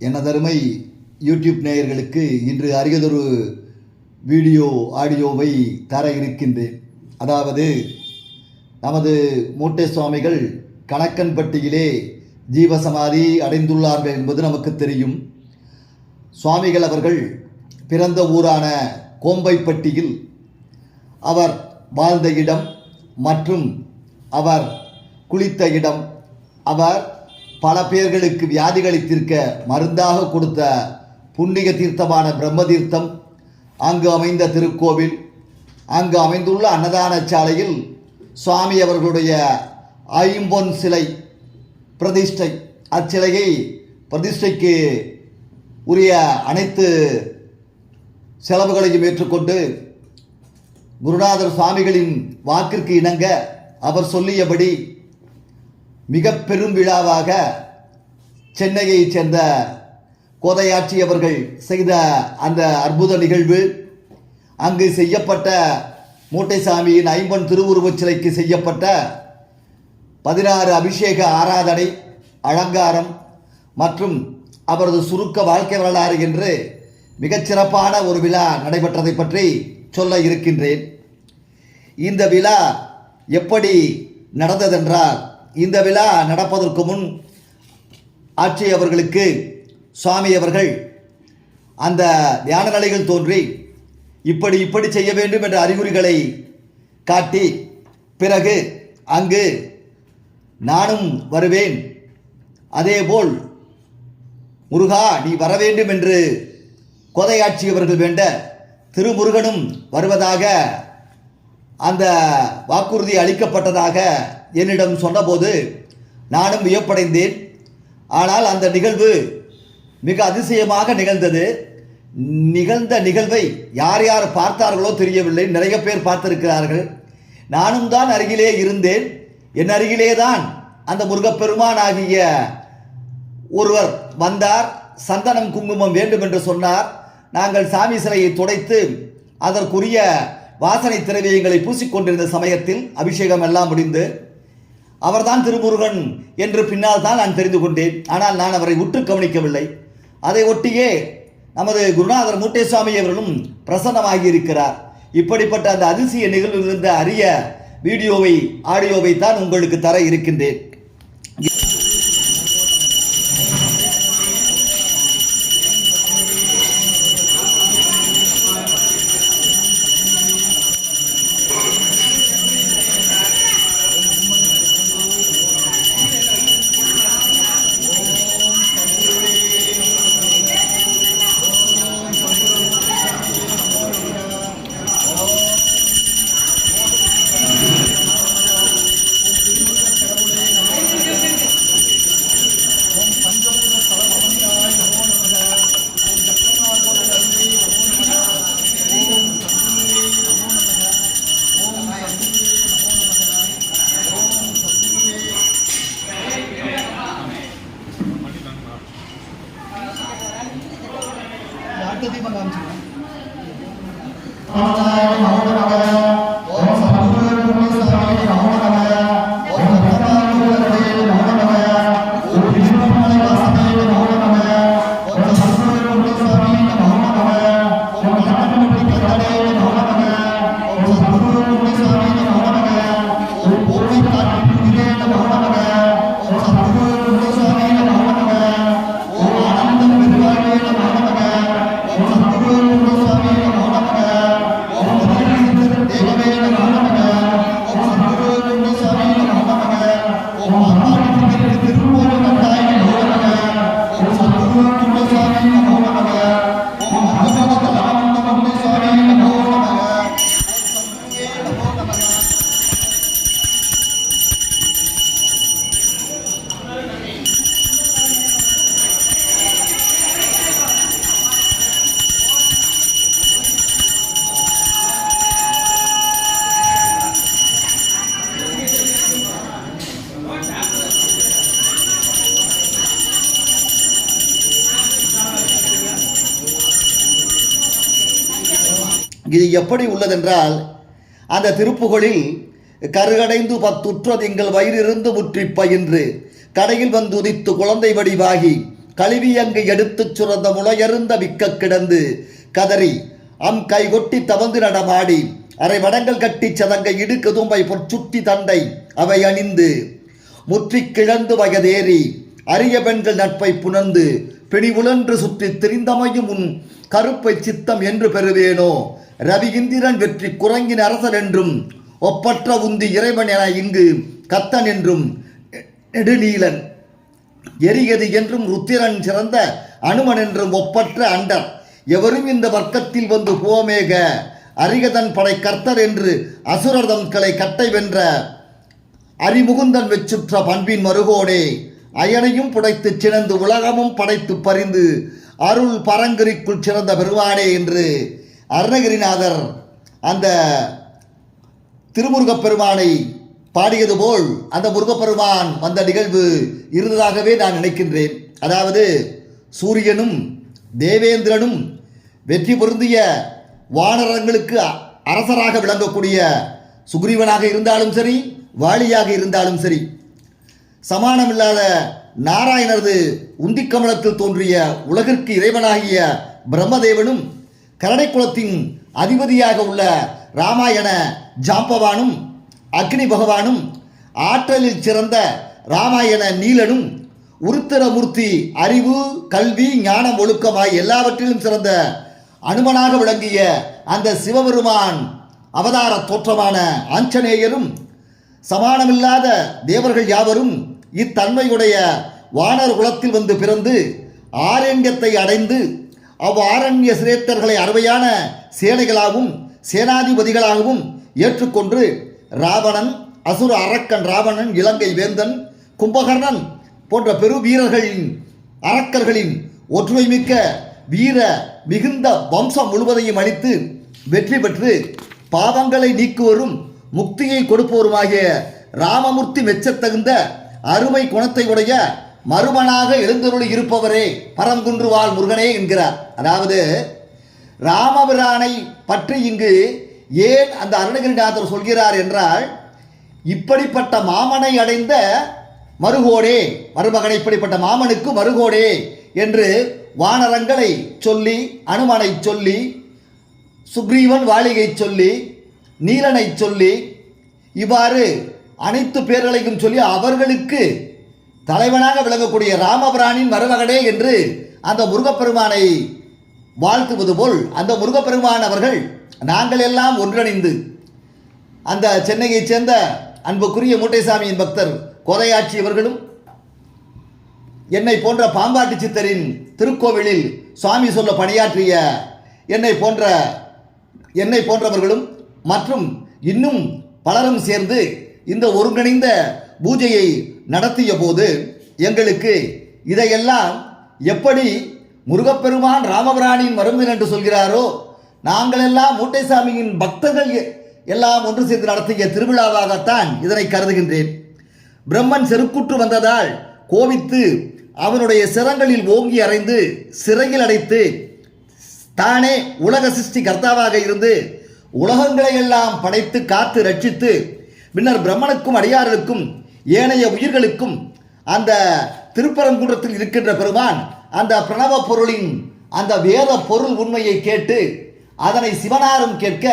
எனதருமை யூடியூப் நேயர்களுக்கு இன்று அரியதொரு வீடியோ ஆடியோவை தர இருக்கின்றேன். அதாவது நமது மூட்டை சுவாமிகள் கணக்கன்பட்டியிலே ஜீவசமாதி அடைந்துள்ளார்கள் என்பது நமக்கு தெரியும். சுவாமிகள் அவர்கள் பிறந்த ஊரான கோம்பைப்பட்டியில் அவர் வாழ்ந்த இடம் மற்றும் அவர் குளித்த இடம் அவர் பல பேர்களுக்கு வியாதிகளை தீர்க்க மருந்தாக கொடுத்த புண்ணிய தீர்த்தமான பிரம்ம தீர்த்தம் அங்கு அமைந்த திருக்கோவில் அங்கு அமைந்துள்ள அன்னதான சாலையில் சுவாமி அவர்களுடைய ஐம்பொன் சிலை பிரதிஷ்டை அச்சிலையை பிரதிஷ்டைக்கு உரிய அனைத்து செலவுகளையும் ஏற்றுக்கொண்டு குருநாதர் சுவாமிகளின் வாக்கிற்கு இணங்க அவர் சொல்லியபடி மிக பெரும் விழாவாக சென்னையைச் சேர்ந்த கோதையாட்சி அவர்கள் செய்த அந்த அற்புத நிகழ்வு அங்கு செய்யப்பட்ட மூட்டைசாமியின் ஐம்பன் திருவுருவச் சிலைக்கு செய்யப்பட்ட பதினாறு அபிஷேக ஆராதனை அலங்காரம் மற்றும் அவரது சுருக்க வாழ்க்கை வரலாறு என்று மிகச்சிறப்பான ஒரு விழா நடைபெற்றதை பற்றி சொல்ல இருக்கின்றேன். இந்த விழா எப்படி நடந்ததென்றால் இந்த விழா நடப்பதற்கு முன் ஆட்சி அவர்களுக்கு சுவாமி அவர்கள் அந்த தியான நிலைகள் தோன்றி இப்படி இப்படி செய்ய வேண்டும் என்ற அறிகுறிகளை காட்டி பிறகு அங்கு நானும் வருவேன். அதேபோல் முருகா நீ வர வேண்டும் என்று கோதையாட்சி அவர்கள் வேண்ட திருமுருகனும் வருவதாக அந்த வாக்குறுதி அளிக்கப்பட்டதாக என்னிடம் சொன்னபோது நானும் வியப்படைந்தேன். ஆனால் அந்த நிகழ்வு மிக அதிசயமாக நிகழ்ந்தது. நிகழ்ந்த நிகழ்வை யார் யார் பார்த்தார்களோ தெரியவில்லை. நிறைய பேர் பார்த்திருக்கிறார்கள். நானும் தான் அருகிலே இருந்தேன். என் அருகிலே தான் அந்த முருகப்பெருமான் ஆகிய ஒருவர் வந்தார். சந்தனம் குங்குமம் வேண்டும் என்று சொன்னார். நாங்கள் சாமி சிலையை துடைத்து அதற்குரிய வாசனை திரவியங்களை பூசிக்கொண்டிருந்த சமயத்தில் அபிஷேகம் எல்லாம் முடிந்து அவர்தான் திருமுருகன் என்று பின்னால் தான் நான் தெரிந்து கொண்டேன். ஆனால் நான் அவரை உற்று கவனிக்கவில்லை. அதை ஒட்டியே நமது குருநாதர் மூட்டேசுவாமி அவர்களும் பிரசன்னமாகி இருக்கிறார் இப்படிப்பட்ட அந்த அதிசய நிகழ்விலிருந்த அரிய வீடியோவை ஆடியோவை தான் உங்களுக்கு தர இருக்கின்றேன். இது எப்படி உள்ளதென்றால் அந்த திருப்புகழில் கருகடைந்து பத்துற்றது எங்கள் வயிறிருந்து முற்றி பயின்று கடையில் வந்து உதித்து குழந்தை வடிவாகி கழுவி அங்கு எடுத்துச் சுரந்த முளையருந்த விக்க கிடந்து கதறி அம் கைகொட்டி தவந்து நடமாடி அரை வடங்கள் கட்டிச் சதங்க இடுக்கதும்பை பொற்சுட்டி தண்டை அவை அணிந்து முற்றிக் கிழந்து வயதேறி அரிய பெண்கள் நட்பை புணர்ந்து பிணிவுழன்று சுற்றித் திரிந்தமையும் உன் கருப்பை சித்தம் என்று பெறுவேனோ? ரவி இந்திரன் வெற்றி குரங்கின் அரசன் என்றும் ஒப்பற்ற உந்தி இறைவன் என இங்கு கத்தன் என்றும் நெடுநீலன் எரியது என்றும் ருத்திரன் சிறந்த அனுமன் என்றும் ஒப்பற்ற அண்டர். எவரும் இந்த வர்க்கத்தில் வந்து போமேக அரிகதன் படை கர்த்தர் என்று அசுரர்தம் கலை கட்டை வென்ற அரிமுகுந்தன் வெச்சுற்ற பண்பின் மருகோடே அயனையும் புடைத்துச் சினந்து உலகமும் படைத்து பறிந்து அருள் பரங்கரிக்குள் சிறந்த பெருமானே என்று அருணகிரிநாதர் அந்த திருமுருகப் பெருமானை பாடியது போல் அந்த முருகப்பெருமான் வந்த நிகழ்வு இருந்ததாகவே நான் நினைக்கின்றேன். அதாவது சூரியனும் தேவேந்திரனும் வெற்றி பொருந்திய வானரங்களுக்கு அரசராக விளங்கக்கூடிய சுக்ரீவனாக இருந்தாலும் சரி வாலியாக இருந்தாலும் சரி சமானமில்லாத நாராயணரது உந்திக்கமலத்தில் தோன்றிய உலகிற்கு இறைவனாகிய பிரம்மதேவனும் கரடைக்குலத்தின் அதிபதியாக உள்ள ராமாயண ஜாம்பவானும் அக்னி பகவானும் ஆற்றலில் சிறந்த ராமாயண நீலனும் உருத்திரமூர்த்தி அறிவு கல்வி ஞானம் ஒழுக்கமாய் எல்லாவற்றிலும் சிறந்த அனுமனாக விளங்கிய அந்த சிவபெருமான் அவதார தோற்றமான ஆஞ்சநேயரும் சமானமில்லாத தேவர்கள் யாவரும் இத்தன்மையுடைய வானர் குலத்தில் வந்து பிறந்து ஆரண்யத்தை அடைந்து அவ்வாரண்ய சிரேத்தர்களை அருமையான சேனைகளாகவும் சேனாதிபதிகளாகவும் ஏற்றுக்கொண்டு ராவணன் அசுர அரக்கன் ராவணன் இலங்கை வேந்தன் கும்பகர்ணன் போன்ற பெரு வீரர்களின் அரக்கர்களின் ஒற்றுமை மிக்க வீர மிகுந்த வம்சம் முழுவதையும் அளித்து வெற்றி பெற்று பாவங்களை நீக்குவரும் முக்தியை கொடுப்போருமாகிய ராமமூர்த்தி மெச்சத்தகுந்த அருமை குணத்தை உடைய மறுமனாக எழுந்தருளி இருப்பவரே பரங்குன்றுவாள் முருகனே என்கிறார். அதாவது ராமபிரானை பற்றி இங்கு ஏன் அந்த அருணகிரிநாதர் சொல்கிறார் என்றால் இப்படிப்பட்ட மாமனை அடைந்த மருகோடே மருமகனை இப்படிப்பட்ட மாமனுக்கு மருகோடே என்று வானரங்களை சொல்லி அனுமனை சொல்லி சுக்ரீவன் வாளிகை சொல்லி நீலனை சொல்லி இவ்வாறு அனைத்து பேர்களையும் சொல்லி அவர்களுக்கு தலைவனாக விளங்கக்கூடிய ராமபிரானின் மருமகனே என்று அந்த முருகப்பெருமானை வாழ்த்துவது போல் அந்த முருகப்பெருமான் அவர்கள் நாங்கள் எல்லாம் ஒன்றிணைந்து அந்த சென்னையைச் சேர்ந்த அன்புக்குரிய மூட்டைசாமியின் பக்தர் கோதையாட்சி அவர்களும் என்னை போன்ற பாம்பாட்டி சித்தரின் திருக்கோவிலில் சுவாமி சொல்ல பணியாற்றிய என்னை போன்ற என்னை போன்றவர்களும் மற்றும் இன்னும் பலரும் சேர்ந்து இந்த ஒருங்கிணைந்த பூஜையை நடத்திய போது எங்களுக்கு இதையெல்லாம் எப்படி முருகப்பெருமான் ராமபிராணியின் மருந்து என்று சொல்கிறாரோ நாங்களெல்லாம் மூட்டைசாமியின் பக்தர்கள் எ- எல்லாம் ஒன்று சேர்ந்து நடத்திய திருவிழாவாகத்தான் இதனை கருதுகின்றேன். பிரம்மன் செருக்குற்று வந்ததால் கோவித்து அவனுடைய சிரங்களில் ஓங்கி அறைந்து சிறையில் அடைத்து தானே உலக சிருஷ்டி கர்த்தாவாக இருந்து உலகங்களை எல்லாம் படைத்து காத்து ரட்சித்து பின்னர் பிரம்மனுக்கும் அடியார்களுக்கும் ஏனைய உயிர்களுக்கும் அந்த திருப்பரங்குன்றத்தில் இருக்கின்ற பெருமான் அந்த பிரணவ பொருளின் அந்த வேத பொருள் உண்மையை கேட்டு அதனை சிவனாரும் கேட்க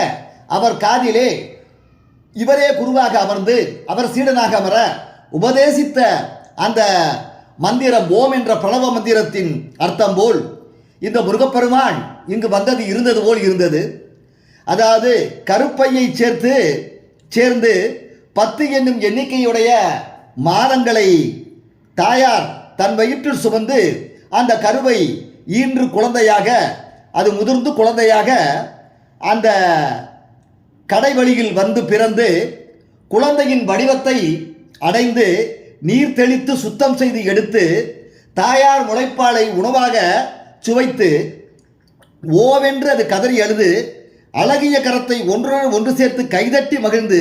அவர் காதிலே இவரே குருவாக அமர்ந்து அவர் சீடனாக அமர உபதேசித்த அந்த மந்திரம் ஓம் என்ற பிரணவ மந்திரத்தின் அர்த்தம் போல் இந்த முருகப்பெருமான் இங்கு வந்தது இருந்தது போல் இருந்தது. அதாவது கருப்பையை சேர்த்து சேர்ந்து பத்து என்னும் எண்ணிக்கையுடைய மாதங்களை தாயார் தன் வயிற்றில் சுமந்து அந்த கருவை ஈன்று குழந்தையாக அது முதிர்ந்து குழந்தையாக அந்த கடை வழியில் வந்து பிறந்து குழந்தையின் வடிவத்தை அடைந்து நீர் தெளித்து சுத்தம் செய்து எடுத்து தாயார் முளைப்பாலை உணவாக சுவைத்து ஓவென்று அது கதறி அழுது அழகிய கரத்தை ஒன்றுடன் ஒன்று சேர்த்து கைதட்டி மகிழ்ந்து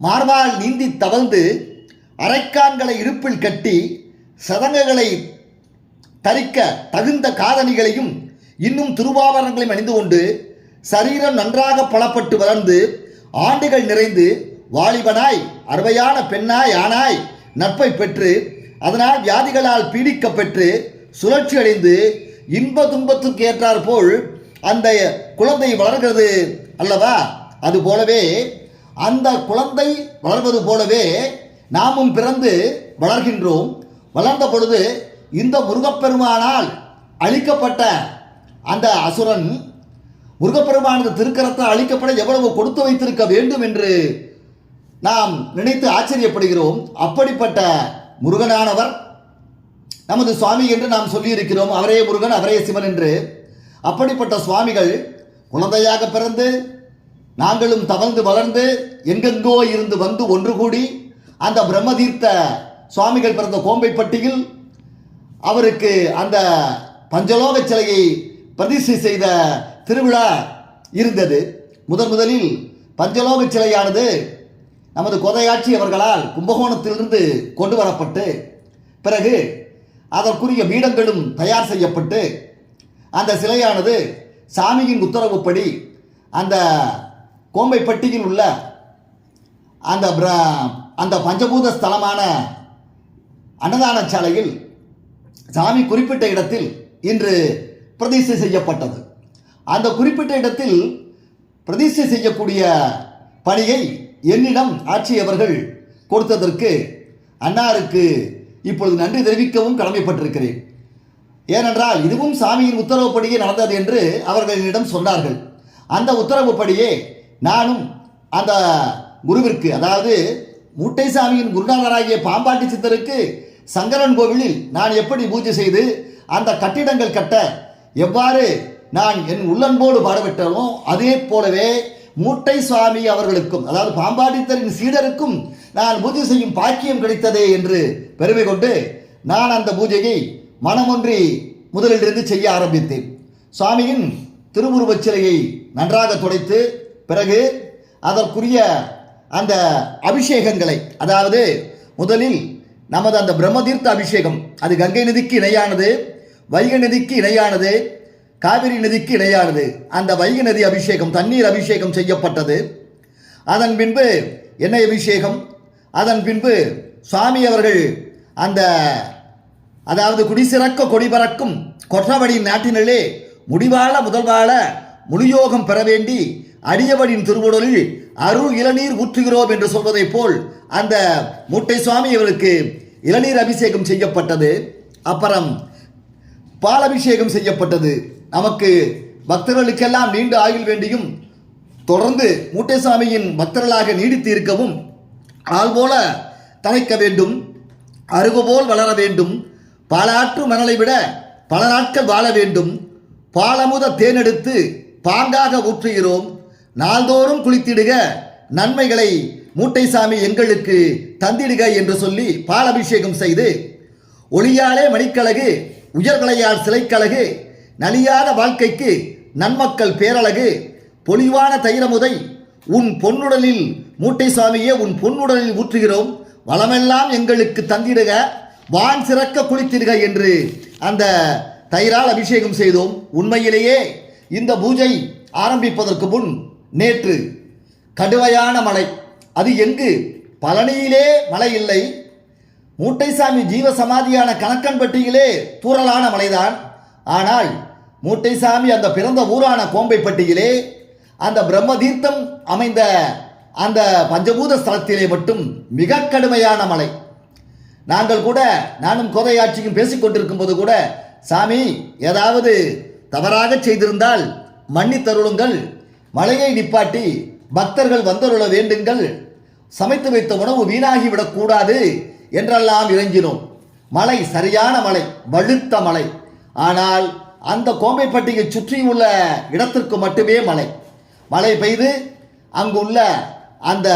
மார்பால் நீந்தி தவழ்ந்து அரைக்கான்களை இடுப்பில் கட்டி சதங்கங்களை தரிக்க தகுந்த காதணிகளையும் இன்னும் திருவாபரணங்களையும் அணிந்து கொண்டு சரீரம் நன்றாக பலப்பட்டு வளர்ந்து ஆண்டுகள் நிறைந்து வாலிபனாய் அருமையான பெண்ணாய் ஆனாய் நட்பை பெற்று அதனால் வியாதிகளால் பீடிக்கப்பெற்று சுழற்சி அடைந்து இன்ப துன்பத்துக்கு ஏற்றாற்போல் அந்த குழந்தை வளர்கிறது அல்லவா? அது போலவே அந்த குழந்தை வளர்வது போலவே நாமும் பிறந்து வளர்கின்றோம். வளர்ந்த பொழுது இந்த முருகப்பெருமானால் அழிக்கப்பட்ட அந்த அசுரன் முருகப்பெருமானது திருக்கரத்தால் அழிக்கப்பட எவ்வளவு கொடுத்து வைத்திருக்க வேண்டும் என்று நாம் நினைத்து ஆச்சரியப்படுகிறோம். அப்படிப்பட்ட முருகனானவர் நமது சுவாமி என்று நாம் சொல்லியிருக்கிறோம். அவரே முருகன் அவரே சிவன் என்று. அப்படிப்பட்ட சுவாமிகள் குழந்தையாக பிறந்து நாங்களும் தவழ்ந்து வளர்ந்து எங்கெங்கோ இருந்து வந்து ஒன்று கூடி அந்த பிரம்மதீர்த்த சுவாமிகள் பிறந்த கோம்பைப்பட்டியில் அவருக்கு அந்த பஞ்சலோக சிலையை பிரதிஷ்டை செய்த திருவிழா இருந்தது. முதன் முதலில் பஞ்சலோக சிலையானது நமது கொதையாட்சி அவர்களால் கும்பகோணத்திலிருந்து கொண்டு வரப்பட்டு பிறகு அதற்குரிய பீடங்களும் தயார் செய்யப்பட்டு அந்த சிலையானது சாமியின் உத்தரவுப்படி அந்த கோம்பைப்பட்டியில் உள்ள அந்த பிர- அந்த பஞ்சபூத ஸ்தலமான அன்னதான சாலையில் சாமி குறிப்பிட்ட இடத்தில் இன்று பிரதிஷ்டை செய்யப்பட்டது. அந்த குறிப்பிட்ட இடத்தில் பிரதிஷ்டை செய்யக்கூடிய பணியை என்னிடம் ஆட்சியவர்கள் கொடுத்ததற்கு அன்னாருக்கு இப்பொழுது நன்றி தெரிவிக்கவும் கடமைப்பட்டிருக்கிறேன். ஏனென்றால் இதுவும் சாமியின் உத்தரவுப்படியே நடந்தது என்று அவர்கள் என்னிடம் சொன்னார்கள். அந்த உத்தரவுப்படியே நானும் அந்த குருவிற்கு அதாவது மூட்டை சாமியின் குருநாதராகிய பாம்பாட்டி சித்தருக்கு சங்கரன் கோவிலில் நான் எப்படி பூஜை செய்து அந்த கட்டிடங்கள் கட்ட எவ்வாறு நான் என் உள்ளன்போடு பாடுபட்டனோ அதே போலவே மூட்டை சுவாமி அவர்களுக்கும் அதாவது பாம்பாட்டித்தரின் சீடருக்கும் நான் பூஜை செய்யும் பாக்கியம் கிடைத்ததே என்று பெருமை கொண்டு நான் அந்த பூஜையை மனமொன்றி முதலிலிருந்து செய்ய ஆரம்பித்தேன். சுவாமியின் திருவுருவச் சிலையை நன்றாக துடைத்து பிறகு அதற்குரிய அந்த அபிஷேகங்களை அதாவது முதலில் நமது அந்த பிரம்மதீர்த்த அபிஷேகம் அது கங்கை நதிக்கு இணையானது வைகை நதிக்கு இணையானது காவிரி நதிக்கு இணையானது அந்த வைகை நதி அபிஷேகம் தண்ணீர் அபிஷேகம் செய்யப்பட்டது. அதன் பின்பு எண்ணெய் அபிஷேகம் அதன் பின்பு சுவாமி அவர்கள் அந்த அதாவது குடிசிறக்க கொடி பறக்கும் கொற்றவடி நாட்டினிலே முடிவாள முதல்வாழ முழுயோகம் பெற வேண்டி அடியவனின் திருவுடலில் அருள் இளநீர் ஊற்றுகிறோம் என்று சொல்வதைப் போல் அந்த மூட்டை சுவாமி இவருக்கு இளநீர் அபிஷேகம் செய்யப்பட்டது. அப்புறம் பாலபிஷேகம் செய்யப்பட்டது. நமக்கு பக்தர்களுக்கெல்லாம் நீண்ட ஆயுள் வேண்டியும் தொடர்ந்து மூட்டைசாமியின் பக்தர்களாக நீடித்து இருக்கவும் ஆள் போல தலைக்க வேண்டும் அருகு போல் வளர வேண்டும் பல ஆற்று மணலை விட பல நாட்கள் வாழ வேண்டும் பாலமுத தேனெடுத்து பாங்காக ஊற்றுகிறோம் நாள்தோறும் குளித்திடுக. நன்மைகளை மூட்டைசாமி எங்களுக்கு தந்திடுக என்று சொல்லி பாலபிஷேகம் செய்து ஒளியாலே மணிக்கழகு உயர்கலையால் சிலைக்கழகு நலியாத வாழ்க்கைக்கு நன்மக்கள் பேரழகு பொலிவான தைரமுதை உன் பொன்னுடலில் மூட்டை சுவாமியே உன் பொன்னுடலில் ஊற்றுகிறோம். வளமெல்லாம் எங்களுக்கு தந்திடுக. வான் சிறக்க குளித்திடுக என்று அந்த தயிரால் அபிஷேகம் செய்தோம். உண்மையிலேயே இந்த பூஜை ஆரம்பிப்பதற்கு முன் நேற்று கடுமையான மழை. அது எங்கு? பழனியிலே மழை இல்லை. மூட்டைசாமி ஜீவ சமாதியான கணக்கன்பட்டியிலே தூறலான மலைதான் ஆனால் மூட்டைசாமி அந்த பிறந்த ஊரான கோம்பைப்பட்டியிலே அந்த பிரம்ம தீர்த்தம் அமைந்த அந்த பஞ்சபூத ஸ்தலத்திலே மட்டும் மிக கடுமையான மலை நாங்கள் கூட நானும் கோதையாட்சியும் பேசிக்கொண்டிருக்கும் போது கூட சாமி ஏதாவது தவறாக செய்திருந்தால் மன்னித்தருளுங்கள். மழையை மலையை நிப்பாட்டி பக்தர்கள் வந்தருள வேண்டுங்கள். சமைத்து வைத்த உணவு வீணாகிவிடக்கூடாது என்றெல்லாம் இறங்கினோம் மலை சரியான மலை வழுத்த மலை ஆனால் அந்த கோம்பைப்பட்டியை சுற்றியுள்ள இடத்திற்கு மட்டுமே மலை மழை பெய்து அங்குள்ள அந்த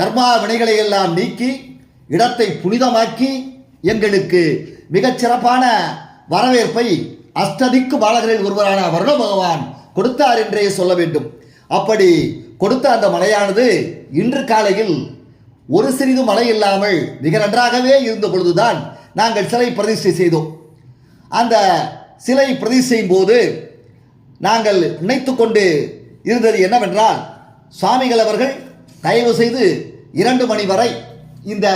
கர்மா வினைகளை எல்லாம் நீக்கி இடத்தை புனிதமாக்கி எங்களுக்கு மிகச் சிறப்பான வரவேற்பை அஷ்டதிக்கு பாலகரில் ஒருவரான வருண பகவான் கொடுத்தார் என்றே சொல்ல வேண்டும். அப்படி கொடுத்த அந்த மலையானது இன்று காலையில் ஒரு சிறிது மழை இல்லாமல் மிக நன்றாகவே இருந்த பொழுதுதான் நாங்கள் சிலை பிரதிஷ்டை செய்தோம். அந்த சிலை பிரதிஷ்டை செய்யும் போது நாங்கள் நினைத்து கொண்டு இருந்தது என்னவென்றால் சுவாமிகள் அவர்கள் தயவு செய்து இரண்டு மணி வரை இந்த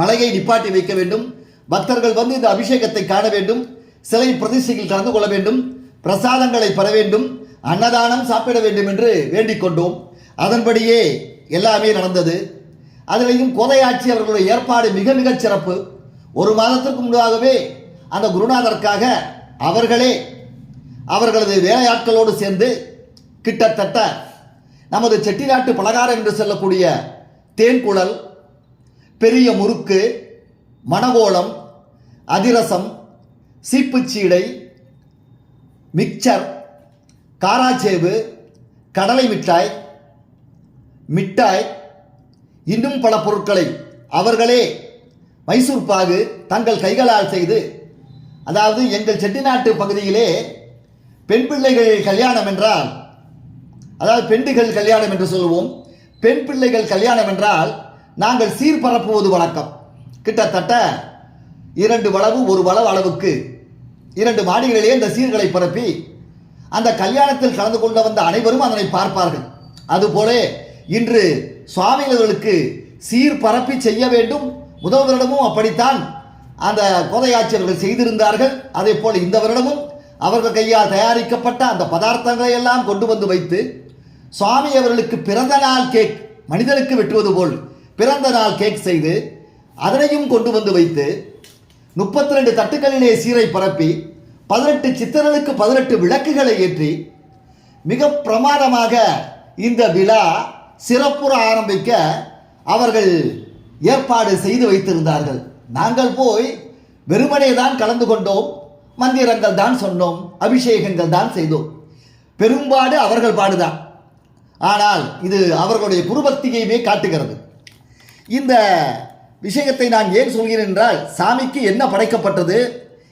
மலையை நிப்பாட்டி வைக்க வேண்டும். பக்தர்கள் வந்து இந்த அபிஷேகத்தை காண வேண்டும். சிலை பிரதிஷ்டையில் கலந்து கொள்ள வேண்டும். பிரசாதங்களை பெற வேண்டும். அன்னதானம் சாப்பிட வேண்டும் என்று வேண்டிக் கொண்டோம். அதன்படியே எல்லாமே நடந்தது. அதிலையும் கோதையாட்சி அவர்களுடைய ஏற்பாடு மிக மிக சிறப்பு. ஒரு மாதத்திற்கு முன்பாகவே அந்த குருநாதருக்காக அவர்களே அவர்களது வேலையாட்களோடு சேர்ந்து கிட்டத்தட்ட நமது செட்டிநாட்டு பலகாரம் என்று சொல்லக்கூடிய தேன்குழல் பெரிய முறுக்கு மணகோளம் அதிரசம் சீப்புச்சீடை மிக்சர் காராச்சேவு கடலை மிட்டாய் மிட்டாய் இன்னும் பல பொருட்களை அவர்களே மைசூர் பாகு தங்கள் கைகளால் செய்து அதாவது எங்கள் செட்டிநாட்டு பகுதியிலே பெண் பிள்ளைகள் கல்யாணம் என்றால் அதாவது பெண்டுகள் கல்யாணம் என்று சொல்லுவோம் பெண் பிள்ளைகள் கல்யாணம் என்றால் நாங்கள் சீர் பரப்புவது வழக்கம். கிட்டத்தட்ட இரண்டு வளவு ஒரு வளவு அளவுக்கு இரண்டு மாடிகளிலே இந்த சீர்களை பரப்பி அந்த கல்யாணத்தில் கலந்து கொண்டு வந்த அனைவரும் அதனை பார்ப்பார்கள். அதுபோல இன்று சுவாமிகளுக்கு சீர் பரப்பி செய்ய வேண்டும். முதல் வருடமும் அப்படித்தான் அந்த கோதையாட்சியர்கள் செய்திருந்தார்கள். அதே போல இந்த வருடமும் அவர்கள் கையால் தயாரிக்கப்பட்ட அந்த பதார்த்தங்களை எல்லாம் கொண்டு வந்து வைத்து சுவாமி அவர்களுக்கு பிறந்த நாள் கேக் மனிதனுக்கு வெட்டுவது போல் பிறந்த நாள் கேக் செய்து அதனையும் கொண்டு வந்து வைத்து முப்பத்தி ரெண்டு தட்டுக்களிலே சீரை பரப்பி பதினெட்டு சித்தர்களுக்கு பதினெட்டு விளக்குகளை ஏற்றி மிக பிரமாதமாக இந்த விழா சிறப்புற ஆரம்பிக்க அவர்கள் ஏற்பாடு செய்து வைத்திருந்தார்கள். நாங்கள் போய் வெறுமனே தான் கலந்து கொண்டோம். மந்திரங்கள் தான் சொன்னோம். அபிஷேகங்கள் தான் செய்தோம். பெரும்பாடு அவர்கள் பாடுதான். ஆனால் இது அவர்களுடைய குருபக்தியையுமே காட்டுகிறது. இந்த விஷயத்தை நான் ஏன் சொல்கிறேன் என்றால் சாமிக்கு என்ன படைக்கப்பட்டது?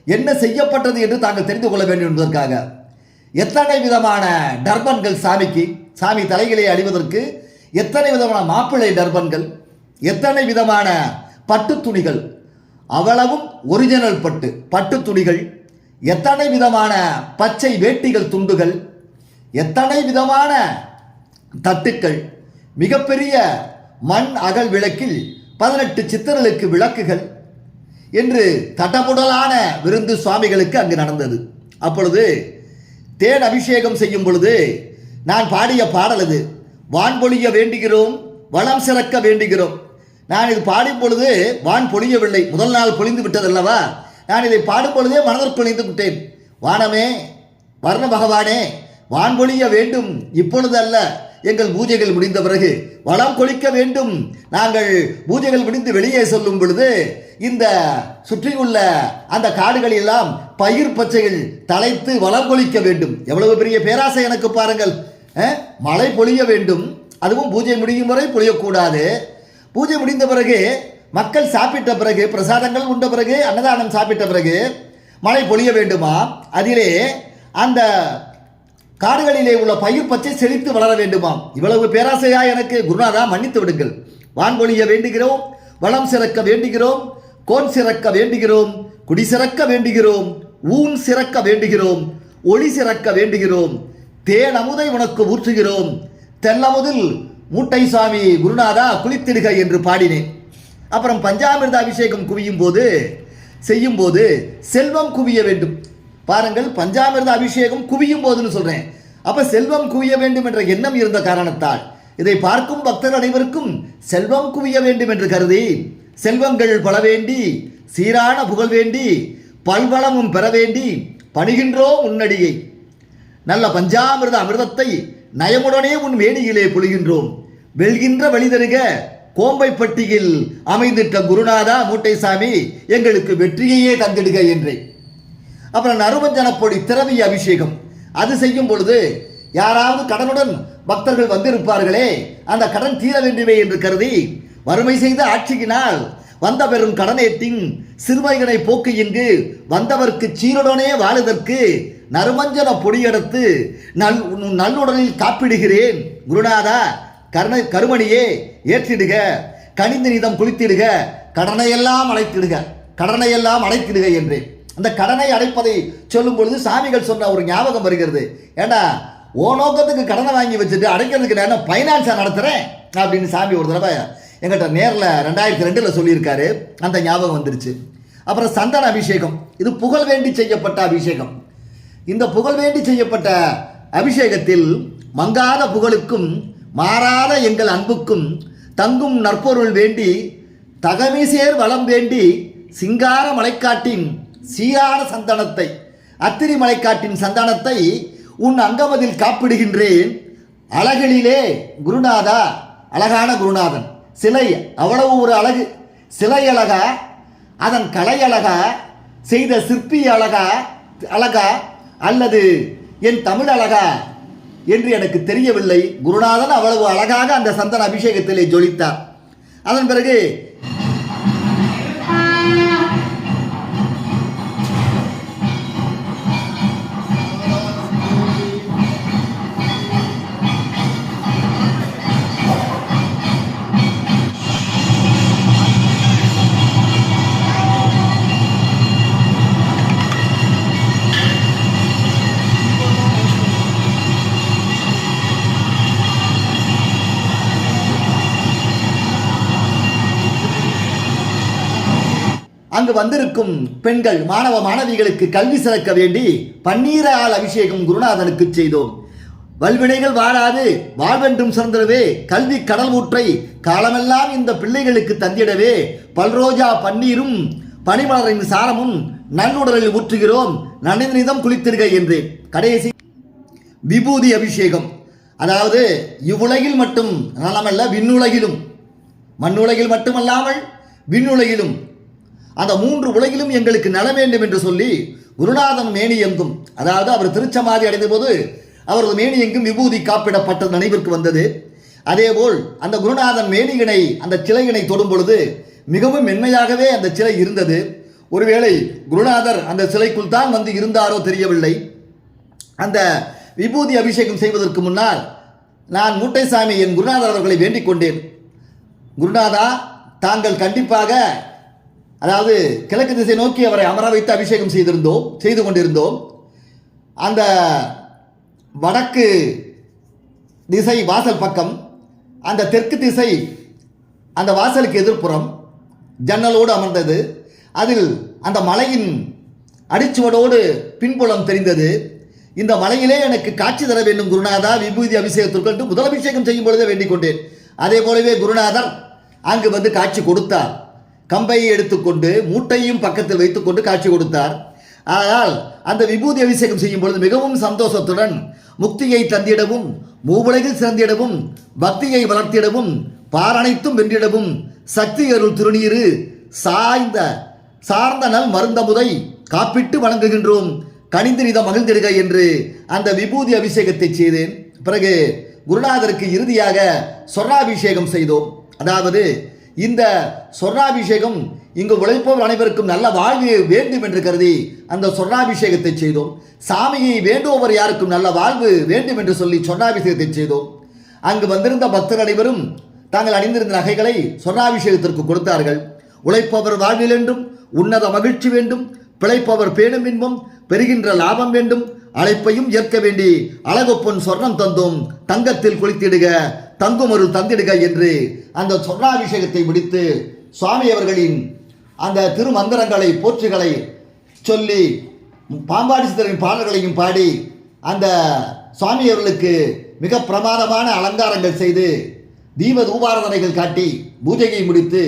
என்ன செய்யப்பட்டது என்று தாங்கள் தெரிந்து கொள்ள வேண்டும் என்பதற்காக. எத்தனை விதமான டர்பன்கள் சாமிக்கு சாமி தலைகளை அணிவதற்கு எத்தனை விதமான மாப்பிள்ளை டர்பன்கள் எத்தனை விதமான பட்டு துணிகள் அவ்வளவும் ஒரிஜினல் பட்டு பட்டு துணிகள் எத்தனை விதமான பச்சை வேட்டிகள் துண்டுகள் எத்தனை விதமான தட்டுக்கள் மிகப்பெரிய மண் அகல் விளக்கில் பதினெட்டு சித்திரலுக்கு விளக்குகள் என்று தட்டமுடலான விருந்து சுவாமிகளுக்கு அங்கு நடந்தது. அப்பொழுது தேன் அபிஷேகம் செய்யும் பொழுது நான் பாடிய பாடல் அது. வான் பொழிய வேண்டுகிறோம் வளம் சிறக்க வேண்டுகிறோம். நான் இது பாடும் பொழுது வான் பொழியவில்லை. முதல் நாள் பொழிந்து விட்டதல்லவா? நான் இதை பாடும் பொழுதே மனதிற்கு பொழிந்து விட்டேன். வானமே வர்ண பகவானே வான் பொழிய வேண்டும் இப்பொழுது அல்ல எங்கள் பூஜைகள் முடிந்த பிறகு வளம் கொளிக்க வேண்டும். நாங்கள் பூஜைகள் முடிந்து வெளியே சொல்லும் பொழுது இந்த சுற்றியுள்ள அந்த காடுகள் எல்லாம் பயிர் பச்சைகள் தலைத்து வளம் கொளிக்க வேண்டும். எவ்வளவு பெரிய பேராசை எனக்கு பாருங்கள். மழை பொழிய வேண்டும். அதுவும் பூஜை முடியும் வரை பொழியக்கூடாது. பூஜை முடிந்த பிறகு மக்கள் சாப்பிட்ட பிறகு பிரசாதங்கள் உண்ட பிறகு அன்னதானம் சாப்பிட்ட பிறகு மழை பொழிய வேண்டுமா? அதிலே அந்த காடுகளிலே உள்ள பயிர் பச்சை செழித்து வளர வேண்டுமாம் இவ்வளவு பேராசையா எனக்கு? குருநாதா மன்னித்து விடுங்கள். வான்கொழிய வேண்டுகிறோம் வளம் சிறக்க வேண்டுகிறோம் கோன் சிறக்க வேண்டுகிறோம் குடி சிறக்க வேண்டுகிறோம் ஊன் சிறக்க வேண்டுகிறோம் ஒளி சிறக்க வேண்டுகிறோம் தேன் அமுதை உனக்கு ஊற்றுகிறோம் தெல்லமுதில் மூட்டை சுவாமி குருநாதா குளித்திடுக என்று பாடினேன். அப்புறம் பஞ்சாமிர்த அபிஷேகம் குவியும் போது செய்யும் போது செல்வம் குவிய வேண்டும். பாருங்கள் பஞ்சாமிர்த அபிஷேகம் குவியும் போதுன்னு சொல்றேன். அப்ப செல்வம் குவிய வேண்டும் என்ற எண்ணம் இருந்த காரணத்தால் இதை பார்க்கும் பக்தர் அனைவருக்கும் செல்வம் குவிய வேண்டும் என்று கருதி செல்வங்கள் பல வேண்டி சீரான புகழ் வேண்டி பல்வளமும் பெற வேண்டி பணிகின்றோம் உன்னடியை. நல்ல பஞ்சாமிர்த அமிர்தத்தை நயமுடனே உன் வேணியிலே பொழிகின்றோம். வெல்கின்ற வழிதருக கோம்பைப்பட்டியில் அமைந்திட்ட குருநாதா மூட்டைசாமி எங்களுக்கு வெற்றியையே தந்திடுக என்றேன் அப்புறம் நறுமஞ்சனப்பொடி திரவிய அபிஷேகம். அது செய்யும் பொழுது யாராவது கடனுடன் பக்தர்கள் வந்திருப்பார்களே அந்த கடன் தீர வேண்டுமே என்று கருதி வறுமை செய்த ஆட்சியினால் வந்த பெரும் கடனேட்டின் சிறுமைகளை போக்கு இங்கு. வந்தவர்க்கு சீருடனே வாழுதற்கு நறுமஞ்சன பொடியெடுத்து நல் நல்லுடனில் காப்பிடுகிறேன். குருநாதா கருணை கருமணியே ஏற்றிடுக. கனிந்த நிதம் குளித்திடுக. கடனையெல்லாம் அடைத்திடுக. கடனையெல்லாம் அடைத்திடுக என்றேன். அந்த கடனை அடைப்பதை சொல்லும் பொழுது சாமிகள் சொன்ன ஒரு ஞாபகம் வருகிறது. ஏண்டா ஓ நோக்கத்துக்கு கடனை வாங்கி வச்சுட்டு அடைக்கிறதுக்கு நான் என்ன ஃபைனான்ஸாக நடத்துகிறேன் அப்படின்னு சாமி ஒரு தடவை எங்கிட்ட நேரில் ரெண்டாயிரத்தி ரெண்டில் சொல்லியிருக்காரு. அந்த ஞாபகம் வந்துருச்சு. அப்புறம் சந்தன அபிஷேகம். இது புகழ் வேண்டி செய்யப்பட்ட அபிஷேகம். இந்த புகழ் வேண்டி செய்யப்பட்ட அபிஷேகத்தில் மங்காத புகழுக்கும் மாறாத எங்கள் அன்புக்கும் தங்கும் நற்பொருள் வேண்டி தகமிசேர் வளம் வேண்டி சிங்கார மலைக்காட்டின் சீரான சந்தனத்தை அத்திரி மலைக்காட்டின் சந்தனத்தை உன் அங்கமதில் காப்பிடுகின்றேன். அழகிலே குருநாதா அழகான குருநாதன். சிலை அவ்வளவு ஒரு அழகு. சிலை அழகா அதன் கலை அழகா செய்த சிற்பி அழகா அழகா அல்லது என் தமிழ் அழகா என்று எனக்கு தெரியவில்லை. குருநாதன் அவ்வளவு அழகாக அந்த சந்தன அபிஷேகத்திலே ஜொலித்தார். அதன் பிறகு அங்கு வந்திருக்கும் பெண்கள் மாணவ மாணவிகளுக்கு கல்வி சிறக்க வேண்டி பன்னீரால் அபிஷேகம் குருநாதனுக்கு செய்தோம். வல்வினைகள் வாழாது வாழ்வென்றும் சிறந்திடவே கல்வி கடல் ஊற்றை காலமெல்லாம் இந்த பிள்ளைகளுக்கு தந்திடவே பல்ரோஜா பன்னீரும் பனிமலரின் சாரமும் நன்னுடலில் ஊற்றுகிறோம் நனிதனிதம் குளித்திருக என்று. கடைசி விபூதி அபிஷேகம். அதாவது இவ்வுலகில் மட்டும் நலமல்ல விண்ணுலகிலும். மண்ணுலகில் மட்டுமல்லாமல் விண்ணுலகிலும் அந்த மூன்று உலகிலும் எங்களுக்கு நல வேண்டும் என்று சொல்லி குருநாதன் மேனி எங்கும் அதாவது அவர் திருச்சமாதி அடைந்த போது அவரது மேனி எங்கும் விபூதி காப்பிடப்பட்ட நினைவிற்கு வந்தது. அதேபோல் அந்த குருநாதன் மேனியினை அந்த சிலையினை தொடும் பொழுது மிகவும் மென்மையாகவே அந்த சிலை இருந்தது. ஒருவேளை குருநாதர் அந்த சிலைக்குள் தான் வந்து இருந்தாரோ தெரியவில்லை. அந்த விபூதி அபிஷேகம் செய்வதற்கு முன்னால் நான் மூட்டைசாமி என் குருநாதர் அவர்களை வேண்டிக் கொண்டேன். குருநாதா தாங்கள் கண்டிப்பாக அதாவது கிழக்கு திசை நோக்கி அவரை அமர வைத்து அபிஷேகம் செய்திருந்தோம் செய்து கொண்டிருந்தோம். அந்த வடக்கு திசை வாசல் பக்கம் அந்த தெற்கு திசை அந்த வாசலுக்கு எதிர்ப்புறம் ஜன்னலோடு அமர்ந்தது. அதில் அந்த மலையின் அடிச்சுவடோடு பின்புலம் தெரிந்தது. இந்த மலையிலே எனக்கு காட்சி தர வேண்டும் குருநாதா விபூதி அபிஷேகத்திற்கு என்று முதல் அபிஷேகம் செய்யும் பொழுதே வேண்டிக் கொண்டேன். அதே போலவே குருநாதர் அங்கு வந்து காட்சி கொடுத்தார். கம்பையை எடுத்துக்கொண்டு மூட்டையும் பக்கத்தில் வைத்துக்கொண்டு காட்சி கொடுத்தார். ஆனால் அந்த விபூதி அபிஷேகம் செய்யும் பொழுது மிகவும் சந்தோஷத்துடன் முக்தியை தந்திடவும் மூவுலகில் சிறந்திடவும் பக்தியை வளர்த்திடவும் பாரனைத்தும் வென்றிடவும் சக்தி அருள் திருநீரு சாய்ந்த சார்ந்த நல் மருந்தமுதை காப்பிட்டு வணங்குகின்றோம். கணிந்து நித மகிழ்ந்திடுக என்று அந்த விபூதி அபிஷேகத்தை செய்தேன். பிறகு குருநாதருக்கு இறுதியாக சொர்ணாபிஷேகம் செய்தோம். அதாவது இந்த சொர்ணாபிஷேகம் இங்கு உழைப்பவர் அனைவருக்கும் நல்ல வாழ்வு வேண்டும் என்று கருதி அந்த சொர்ணாபிஷேகத்தை செய்தோம். சாமியை வேண்டுபவர் யாருக்கும் நல்ல வாழ்வு வேண்டும் என்று சொல்லி சொர்ணாபிஷேகத்தை செய்தோம். அங்கு வந்திருந்த பக்தர் அனைவரும் தாங்கள் அணிந்திருந்த நகைகளை சொர்ணாபிஷேகத்திற்கு கொடுத்தார்கள். உழைப்பவர் வாழ்வில் என்றும் உன்னத மகிழ்ச்சி வேண்டும் பிழைப்பவர் பேணும் இன்பம் பெறுகின்ற லாபம் வேண்டும் அழைப்பையும் ஏற்க வேண்டி அழகொப்பன் சொர்ணம் தந்தோம். தங்கத்தில் குளித்திடுக தங்கும் ஒரு தந்திடுக என்று அந்த சொர்ணாபிஷேகத்தை முடித்து சுவாமி அவர்களின் அந்த திருமந்திரங்களை போற்றுகளை சொல்லி பாம்பாடி சித்தரின் பாடல்களையும் பாடி அந்த சுவாமி அவர்களுக்கு மிக பிரமாதமான அலங்காரங்கள் செய்து தீப தூபாரதனைகள் காட்டி பூஜையை முடித்து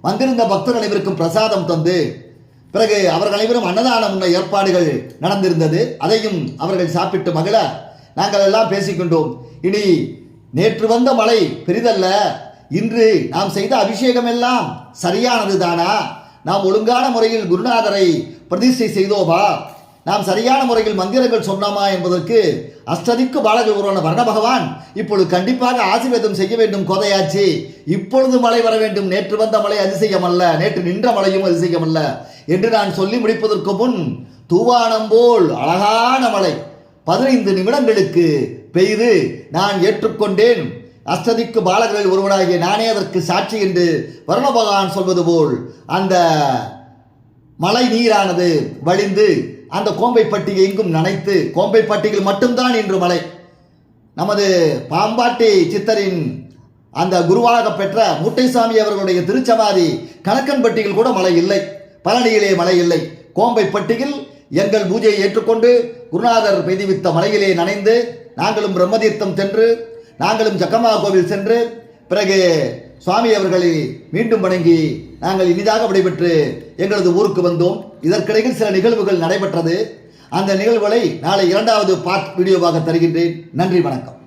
வந்திருந்த பக்தர்கள் அனைவருக்கும் பிரசாதம் தந்து பிறகு அவர்கள் அனைவரும் அன்னதானம் உண்ண ஏற்பாடுகள் நடந்திருந்தது. அதையும் அவர்கள் சாப்பிட்டு மகிழ நாங்கள் எல்லாம் பேசிக்கொண்டோம். இனி நேற்று வந்த மழை பெரிதல்ல. இன்று நாம் செய்த அபிஷேகம் எல்லாம் சரியானது தானா நாம் ஒழுங்கான முறையில் குருநாதரை பிரதிஷ்டை செய்தோமா? நாம் சரியான முறையில் மந்திரங்கள் சொன்னோமா என்பதற்கு அஷ்டதிக்கு பாலக உருவான வர்ண பகவான் இப்பொழுது கண்டிப்பாக ஆசீர்வாதம் செய்ய வேண்டும் கோதையாச்சு. இப்பொழுது மழை வர வேண்டும். நேற்று வந்த மழை அதிசயம் அல்ல நேற்று நின்ற மழையும் அதிசயம் அல்ல என்று நான் சொல்லி முடிப்பதற்கு முன் தூவானம் போல் அழகான மழை. பதினைந்து நிமிடங்களுக்கு பெய்து நான் ஏற்றுக்கொண்டேன். அஷ்டதிக்கு பாலகரில் ஒருவனாகிய நானே அதற்கு சாட்சி என்று வருணபகவான் சொல்வது போல் அந்த மழை நீரானது வழிந்து அந்த கோம்பைப்பட்டியை எங்கும் நனைத்து கோம்பைப்பட்டியில் மட்டும்தான் இன்று மழை. நமது பாம்பாட்டி சித்தரின் அந்த குருவாக பெற்ற முட்டைசாமி அவர்களுடைய திருச்சமாதி கணக்கன்பட்டியில் கூட மழை இல்லை. பழனியிலே மழை இல்லை. கோம்பைப்பட்டியில் எங்கள் பூஜையை ஏற்றுக்கொண்டு குருநாதர் பெய்துவித்த மலையிலே நனைந்து நாங்களும் பிரம்மதீர்த்தம் சென்று நாங்களும் ஜக்கம்மா கோவில் சென்று பிறகு சுவாமி அவர்களை மீண்டும் வணங்கி நாங்கள் இனிதாக விடைபெற்று எங்களது ஊருக்கு வந்தோம். இதற்கிடையில் சில நிகழ்வுகள் நடைபெற்றது. அந்த நிகழ்வுகளை நாளை இரண்டாவது பார்ட் வீடியோவாக தருகின்றேன். நன்றி வணக்கம்.